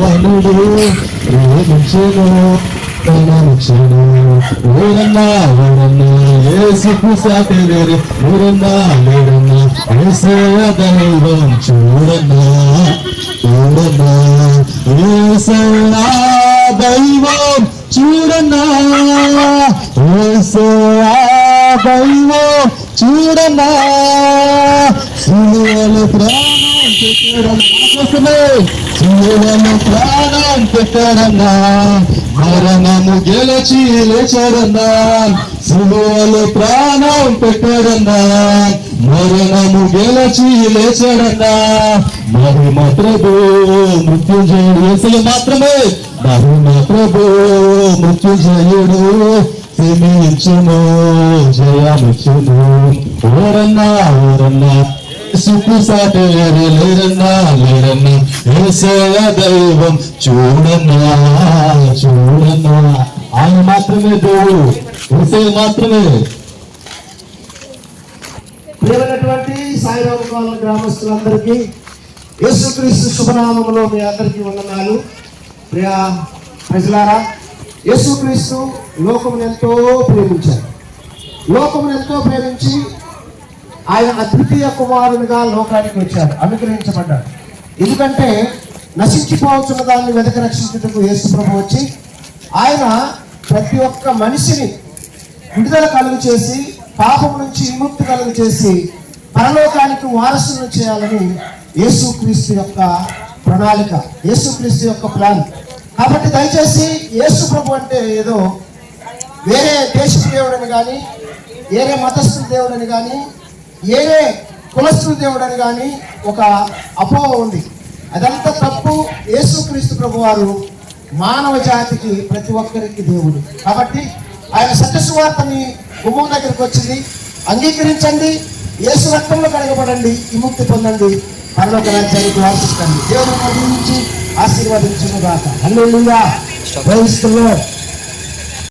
రావణుడు ప్రేమించెను ప్రేమించెను ఊరన్నా ఊరన్నా ఏసుకు సాటి వేరే ఊరన్నా లేడన్నా ఏసయ దైవం చూడన్నా చూడన్నా ఏసయ దైవం చూడన్నా ఏసయ దైవం చూడన్నా ప్రాణం జీవము ప్రాణం పెట్టడన్నా మరణము గెలచి లేచడన్నా సులువలు ప్రాణం పెట్టడన్నా మరణము గెలచి లేచడన్నా మహిమ ప్రభు మృత్యుంజయుడు యేసులు మాత్రమే. మహిమ ప్రభు మృత్యుంజయుడు క్షమించును జయమిచ్చును ఓరన్నా ఓరన్నా. లేరన్నా లేరన్నా దైవం చూడన్నా చూడన్నా ఆయన మాత్రమే దేవుడు ఉసే మాత్రమే ప్రియమైనటువంటి సాయిరామ కాలం గ్రామస్తులందరికీ యేసుక్రీస్తు శుభనామంలో మీ అందరికీ వందనాలు. ప్రియ ప్రజలారా యేసుక్రీస్తు లోకమును ఎంతో ప్రేమించారు లోకమును ఎంతో ప్రేమించి ఆయన అద్వితీయ కుమారునిగా లోకానికి వచ్చాడు అనుగ్రహించబడ్డాడు. ఎందుకంటే నశించిపోవచ్చున్న దాన్ని వెతక రక్షించుటకు యేసు ప్రభు వచ్చి ఆయన ప్రతి ఒక్క మనిషిని విడుదల కలుగు చేసి పాపం నుంచి విముక్తి కలుగు చేసి పరలోకానికి వారసులు చేయాలని యేసుక్రీస్తు యొక్క ప్రణాళిక యేసుక్రీస్తు యొక్క ప్లాన్. కాబట్టి దయచేసి యేసు ప్రభు అంటే ఏదో వేరే దేశపు దేవుడని కానీ వేరే మతస్థుల దేవుడని కానీ ఏ కులస్తుల దేవుడని కానీ ఒక అపోహ ఉంది. అదంతా తప్పు యేసుక్రీస్తు ప్రభు వారు మానవ జాతికి ప్రతి ఒక్కరికి దేవుడు. కాబట్టి ఆయన సత్యసువార్తని గుమ్మం దగ్గరికి వచ్చింది. అంగీకరించండి. యేసు రక్తంలో కడగబడండి. విముక్తి పొందండి. పరలోక రాజ్యానికి వాసిస్తండి దేవుని నుంచి ఆశీర్వదించును గాక. హల్లెలూయా.